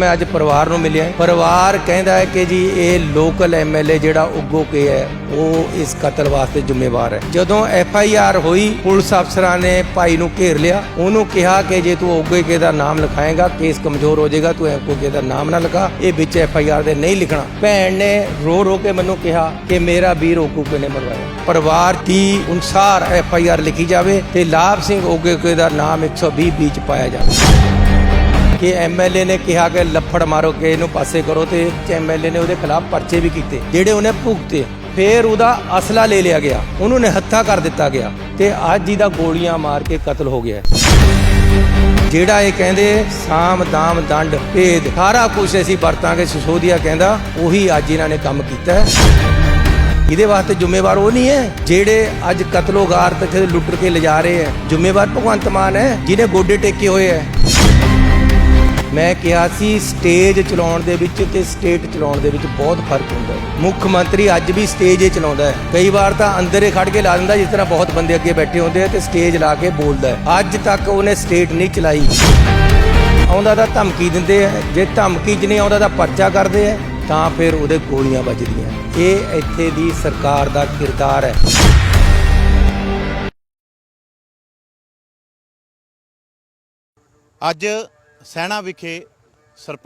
ਮੈਂ ਅੱਜ ਪਰਿਵਾਰ ਨੂੰ ਮਿਲਿਆ ਪਰਿਵਾਰ ਕਹਿੰਦਾ ਹੈ ਕਿ ਜੀ, ਇਹ ਲੋਕਲ ਐਮਐਲਏ ਜਿਹੜਾ ਉੱਗੋ ਕੇ ਹੈ, ਉਹ ਇਸ ਕਤਲ ਵਾਸਤੇ ਜ਼ਿੰਮੇਵਾਰ ਹੈ। ਜਦੋਂ ਐਫ ਆਰ ਹੋਈ, ਪੁਲਿਸ ਅਫਸਰਾਂ ਨੇ ਭਾਈ ਨੂੰ ਘੇਰ ਲਿਆ। ਉਹਨੂੰ ਕਿਹਾ ਕਿ ਜੇ ਤੂੰ ਉੱਗੋ ਕੇ ਦਾ ਨਾਮ ਲਿਖਾਏਗਾ, ਕੇਸ ਕਮਜ਼ੋਰ ਹੋ ਜਾਏਗਾ, ਤੂੰ ਉੱਗੋ ਕੇ ਦਾ ਨਾਮ ਨਾ ਲਿਖਾ। ਇਹ ਵਿੱਚ ਐਫ ਦੇ ਨਹੀਂ ਲਿਖਣਾ। ਭੈਣ ਨੇ ਰੋ ਰੋ ਕੇ ਮੈਨੂੰ ਕਿਹਾ ਕਿ ਮੇਰਾ ਵੀਰ ਉੱਗੋ ਕੇ ਨੇ ਮਰਵਾਇਆ। ਪਰਿਵਾਰ ਦੀ ਅਨੁਸਾਰ ਐਫ ਆਈ ਆਰ ਲਿਖੀ ਜਾਵੇ ਤੇ ਲਾਭ ਸਿੰਘ ਉੱਗੋ ਕੇ ਦਾ ਨਾਮ 120 ਵਿੱਚ ਪਾਇਆ ਜਾਵੇ। ਕਿ ਐਮਐਲਏ ਨੇ ਕਿਹਾ ਕਿ ਲੱਫੜ ਮਾਰੋ ਕਿ ਇਹਨੂੰ ਪਾਸੇ ਕਰੋ ਤੇ ਐਮਐਲਏ ਨੇ ਉਹਦੇ ਖਿਲਾਫ ਪਰਚੇ ਵੀ ਕੀਤੇ, ਜਿਹੜੇ ਉਹਨੇ ਭੁਗਤੇ। ਫਿਰ ਉਹਦਾ ਅਸਲਾ ਲੈ ਲਿਆ ਗਿਆ। ਉਹਨੂੰ ਨਿਹੱਥਾ ਕਰ ਦਿੱਤਾ ਗਿਆ ਤੇ ਅੱਜ ਇਹਦਾ ਗੋਲੀਆਂ ਮਾਰ ਕੇ ਕਤਲ ਹੋ ਗਿਆ। ਜਿਹੜਾ ਇਹ ਕਹਿੰਦੇ ਸਾਮ ਦਾਮ ਦੰਡ ਭੇਦ ਸਾਰਾ ਕੁਝ ਅਸੀਂ ਵਰਤਾਂਗੇ, ਸਿਸੋਦੀਆ ਕਹਿੰਦਾ, ਉਹੀ ਅੱਜ ਇਹਨਾਂ ਨੇ ਕੰਮ ਕੀਤਾ ਹੈ। ਇਹਦੇ ਵਾਸਤੇ ਜ਼ਿੰਮੇਵਾਰ ਉਹ ਨਹੀਂ ਹੈ, ਜਿਹੜੇ ਅੱਜ ਕਤਲੋਗਾਰ ਤੇ ਲੁੱਟ ਕੇ ਲਿਜਾ ਰਹੇ ਹੈ। ਜ਼ਿੰਮੇਵਾਰ ਭਗਵੰਤ ਮਾਨ ਹੈ, ਜਿਹਨੇ ਗੋਡੇ ਟੇਕੇ ਹੋਏ ਹੈ। ਮੈਂ ਕਿਹਾ ਸੀ ਸਟੇਜ ਚਲਾਉਣ ਦੇ ਵਿੱਚ ਤੇ ਸਟੇਟ ਚਲਾਉਣ ਦੇ ਵਿੱਚ ਬਹੁਤ ਫ਼ਰਕ ਹੁੰਦਾ ਹੈ। ਮੁੱਖ ਮੰਤਰੀ ਅੱਜ ਵੀ ਸਟੇਜ ਹੀ ਚਲਾਉਂਦਾ ਹੈ। ਕਈ ਵਾਰ ਤਾਂ ਅੰਦਰ ਹੀ ਖੜ ਕੇ ਲਾ ਦਿੰਦਾ, ਜਿਸ ਤਰ੍ਹਾਂ ਬਹੁਤ ਬੰਦੇ ਅੱਗੇ ਬੈਠੇ ਹੁੰਦੇ ਆ ਤੇ ਸਟੇਜ ਲਾ ਕੇ ਬੋਲਦਾ ਹੈ। ਅੱਜ ਤੱਕ ਉਹਨੇ ਸਟੇਟ ਨਹੀਂ ਚਲਾਈ। ਆਉਂਦਾ ਤਾਂ ਧਮਕੀ ਦਿੰਦੇ ਆ। ਜੇ ਧਮਕੀ 'ਚ ਨਹੀਂ ਆਉਂਦਾ ਤਾਂ ਪਰਚਾ ਕਰਦੇ ਆ, ਤਾਂ ਫਿਰ ਉਹਦੇ ਗੋਲੀਆਂ ਵੱਜਦੀਆਂ ਇਹ ਇੱਥੇ ਦੀ ਸਰਕਾਰ ਦਾ ਕਿਰਦਾਰ ਹੈ। ਅੱਜ ਸੈਣਾ ਵਿਖੇ ਸਰਪੰਚ